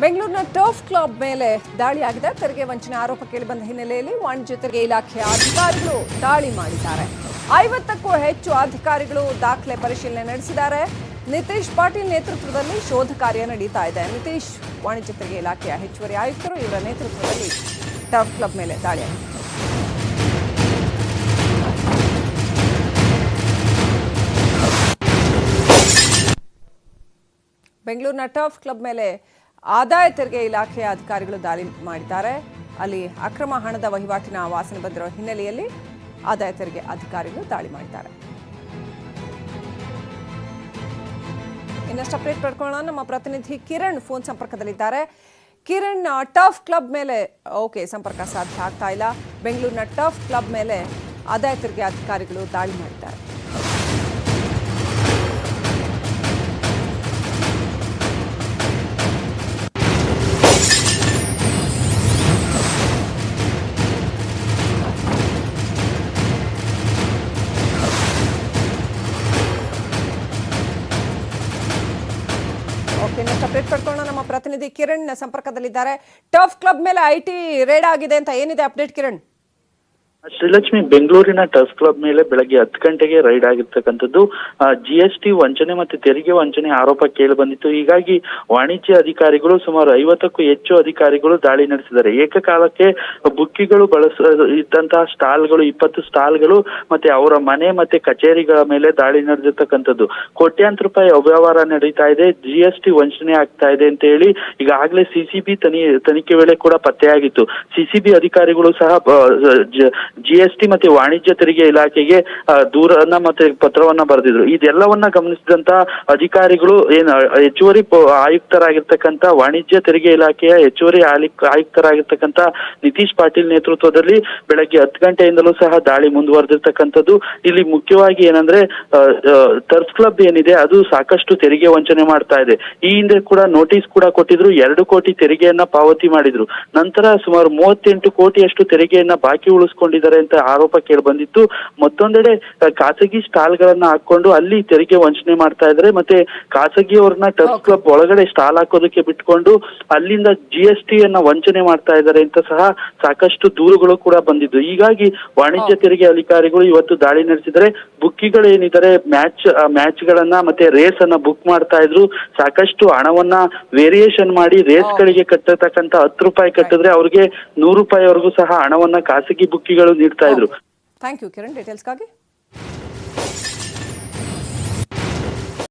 ಬೆಂಗಳೂರಿನ turf club ಮೇಲೆ ದಾಳಿಯಾಗಿದೆ. ತೆರಿಗೆ ವಂಚನೆ ಆರೋಪ ಕೇಳಿಬಂದ ಹಿನ್ನೆಲೆಯಲ್ಲಿ ವಾಣಿಜ್ಯ ತೆರಿಗೆ ಇಲಾಖೆಯ ಅಧಿಕಾರಿಗಳು ದಾಳಿ ಮಾಡಿದ್ದಾರೆ. ಐವತ್ತಕ್ಕೂ ಹೆಚ್ಚು ಅಧಿಕಾರಿಗಳು ದಾಖಲೆ ಪರಿಶೀಲನೆ ನಡೆಸಿದ್ದಾರೆ. ನಿತೀಶ್ ಪಾಟೀಲ್ ನೇತೃತ್ವದಲ್ಲಿ ಶೋಧ ಕಾರ್ಯ ನಡೀತಾ ಇದೆ. ನಿತೀಶ್ ವಾಣಿಜ್ಯ ತೆರಿಗೆ ಇಲಾಖೆಯ ಹೆಚ್ಚುವರಿ ಆಯುಕ್ತರು ಇವರ ನೇತೃತ್ವದಲ್ಲಿ ಟರ್ಫ್ ಕ್ಲಬ್ ಮೇಲೆ ದಾಳಿಯಾಗಿದೆ ಬೆಂಗಳೂರಿನ ಟರ್ಫ್ ಕ್ಲಬ್ ಮೇಲೆ ಆದಾಯ ತೆರಿಗೆ ಇಲಾಖೆಯ ಅಧಿಕಾರಿಗಳು ದಾಳಿ ಮಾಡಿದ್ದಾರೆ. ಅಲ್ಲಿ ಅಕ್ರಮ ಹಣದ ವಹಿವಾಟಿನ ವಾಸನೆ ಬಂದಿರೋ ಹಿನ್ನೆಲೆಯಲ್ಲಿ ಆದಾಯ ತೆರಿಗೆ ಅಧಿಕಾರಿಗಳು ದಾಳಿ ಮಾಡಿದ್ದಾರೆ. ಇನ್ನಷ್ಟು ಅಪ್ಡೇಟ್ ಪಡ್ಕೊಳ್ಳೋಣ. ನಮ್ಮ ಪ್ರತಿನಿಧಿ ಕಿರಣ್ ಫೋನ್ ಸಂಪರ್ಕದಲ್ಲಿದ್ದಾರೆ. ಕಿರಣ್ ಟಫ್ ಕ್ಲಬ್ ಮೇಲೆ, ಓಕೆ, ಸಂಪರ್ಕ ಸಾಧ್ಯ ಆಗ್ತಾ ಇಲ್ಲ. ಬೆಂಗಳೂರಿನ ಟಫ್ ಕ್ಲಬ್ ಮೇಲೆ ಆದಾಯ ತೆರಿಗೆ ಅಧಿಕಾರಿಗಳು ದಾಳಿ ಮಾಡಿದ್ದಾರೆ. ಅಪ್ಡೇಟ್ ಪಡ್ಕೊಳ್ಳೋಣ. ನಮ್ಮ ಪ್ರತಿನಿಧಿ ಕಿರಣ್ ಸಂಪರ್ಕದಲ್ಲಿದ್ದಾರೆ. ಟಫ್ ಕ್ಲಬ್ ಮೇಲೆ ಐಟಿ ರೇಡ್ ಆಗಿದೆ ಅಂತ ಏನಿದೆ ಅಪ್ಡೇಟ್ ಕಿರಣ್? ಶ್ರೀಲಕ್ಷ್ಮಿ ಬೆಂಗಳೂರಿನ ಟರ್ಫ್ ಕ್ಲಬ್ ಮೇಲೆ ಬೆಳಗ್ಗೆ ಹತ್ತು ಗಂಟೆಗೆ ರೈಡ್ ಆಗಿರ್ತಕ್ಕಂಥದ್ದು. ಜಿ ಎಸ್ ಟಿ ವಂಚನೆ ಮತ್ತು ತೆರಿಗೆ ವಂಚನೆ ಆರೋಪ ಕೇಳಿ ಬಂದಿತ್ತು. ಹೀಗಾಗಿ ವಾಣಿಜ್ಯ ಅಧಿಕಾರಿಗಳು ಸುಮಾರು ಐವತ್ತಕ್ಕೂ ಹೆಚ್ಚು ಅಧಿಕಾರಿಗಳು ದಾಳಿ ನಡೆಸಿದ್ದಾರೆ. ಏಕಕಾಲಕ್ಕೆ ಬುಕ್ಕಿಗಳು ಬಳಸ, ಇದ್ದಂತಹ ಸ್ಟಾಲ್ಗಳು, ಇಪ್ಪತ್ತು ಸ್ಟಾಲ್ಗಳು ಮತ್ತೆ ಅವರ ಮನೆ ಮತ್ತೆ ಕಚೇರಿಗಳ ಮೇಲೆ ದಾಳಿ ನಡೆದಿರ್ತಕ್ಕಂಥದ್ದು. ಕೋಟ್ಯಾಂತರ ರೂಪಾಯಿ ಅವ್ಯವಹಾರ ನಡೀತಾ ಇದೆ. ಜಿ ಎಸ್ ಟಿ ವಂಚನೆ ಆಗ್ತಾ ಇದೆ ಅಂತ ಹೇಳಿ ಈಗಾಗಲೇ ಸಿಸಿಬಿ ತನಿ, ತನಿಖೆ ವೇಳೆ ಕೂಡ ಪತ್ತೆಯಾಗಿತ್ತು. ಸಿಸಿಬಿ ಅಧಿಕಾರಿಗಳು ಸಹ ಜಿ ಎಸ್ ಟಿ ಮತ್ತೆ ವಾಣಿಜ್ಯ ತೆರಿಗೆ ಇಲಾಖೆಗೆ ದೂರನ್ನ ಮತ್ತೆ ಪತ್ರವನ್ನ ಬರೆದಿದ್ರು. ಇದೆಲ್ಲವನ್ನ ಗಮನಿಸಿದಂತ ಅಧಿಕಾರಿಗಳು ಏನ್ ಹೆಚ್ಚುವರಿ ಆಯುಕ್ತರಾಗಿರ್ತಕ್ಕಂತ ವಾಣಿಜ್ಯ ತೆರಿಗೆ ಇಲಾಖೆಯ ಹೆಚ್ಚುವರಿ ಆಯುಕ್ತರಾಗಿರ್ತಕ್ಕಂತ ನಿತೀಶ್ ಪಾಟೀಲ್ ನೇತೃತ್ವದಲ್ಲಿ ಬೆಳಗ್ಗೆ ಹತ್ತು ಗಂಟೆಯಿಂದಲೂ ಸಹ ದಾಳಿ ಮುಂದುವರೆದಿರ್ತಕ್ಕಂಥದ್ದು. ಇಲ್ಲಿ ಮುಖ್ಯವಾಗಿ ಏನಂದ್ರೆ ಟರ್ಫ್ ಕ್ಲಬ್ ಏನಿದೆ, ಅದು ಸಾಕಷ್ಟು ತೆರಿಗೆ ವಂಚನೆ ಮಾಡ್ತಾ ಇದೆ. ಈ ಹಿಂದೆ ಕೂಡ ನೋಟಿಸ್ ಕೂಡ ಕೊಟ್ಟಿದ್ರು, ಎರಡು ಕೋಟಿ ತೆರಿಗೆಯನ್ನ ಪಾವತಿ ಮಾಡಿದ್ರು. ನಂತರ ಸುಮಾರು ಮೂವತ್ತೆಂಟು ಕೋಟಿಯಷ್ಟು ತೆರಿಗೆಯನ್ನ ಬಾಕಿ ಉಳಿಸ್ಕೊಂಡಿದ್ದಾರೆ. ಅಂತ ಆರೋಪ ಕೇಳಿ ಬಂದಿತ್ತು. ಮತ್ತೊಂದೆಡೆ ಖಾಸಗಿ ಸ್ಟಾಲ್ ಗಳನ್ನ ಹಾಕೊಂಡು ಅಲ್ಲಿ ತೆರಿಗೆ ವಂಚನೆ ಮಾಡ್ತಾ ಇದ್ರೆ ಮತ್ತೆ ಖಾಸಗಿಯವ್ರನ್ನ ಟರ್ಫ್ ಕ್ಲಬ್ ಒಳಗಡೆ ಸ್ಟಾಲ್ ಹಾಕೋದಕ್ಕೆ ಬಿಟ್ಕೊಂಡು ಅಲ್ಲಿಂದ ಜಿ ಎಸ್ ಟಿ ಅನ್ನ ವಂಚನೆ ಮಾಡ್ತಾ ಇದ್ದಾರೆ ಅಂತ ಸಹ ಸಾಕಷ್ಟು ದೂರುಗಳು ಕೂಡ ಬಂದಿದ್ದು. ಹೀಗಾಗಿ ವಾಣಿಜ್ಯ ತೆರಿಗೆ ಅಧಿಕಾರಿಗಳು ಇವತ್ತು ದಾಳಿ ನಡೆಸಿದರೆ ಬುಕ್ಕಿಗಳು ಏನಿದ್ದಾರೆ ಮ್ಯಾಚ್ ಮ್ಯಾಚ್ ಗಳನ್ನ ಮತ್ತೆ ರೇಸ್ ಅನ್ನ ಬುಕ್ ಮಾಡ್ತಾ ಇದ್ರು. ಸಾಕಷ್ಟು ಹಣವನ್ನ ವೇರಿಯೇಷನ್ ಮಾಡಿ ರೇಸ್ ಗಳಿಗೆ ಕಟ್ಟತಕ್ಕಂತ ಹತ್ತು ರೂಪಾಯಿ ಕಟ್ಟಿದ್ರೆ ಅವ್ರಿಗೆ ನೂರು ರೂಪಾಯಿವರೆಗೂ ಸಹ ಹಣವನ್ನ ಖಾಸಗಿ ಬುಕ್ಕಿಗಳು ನೀಡ್ತಾ ಇದ್ರು. Thank you Kiran ಡೀಟೇಲ್ಸ್ಗಾಗಿ